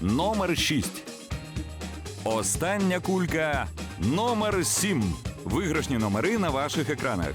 Номер 6. Остання кулька номер 7. Виграшні номери на ваших екранах.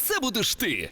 це будеш ти.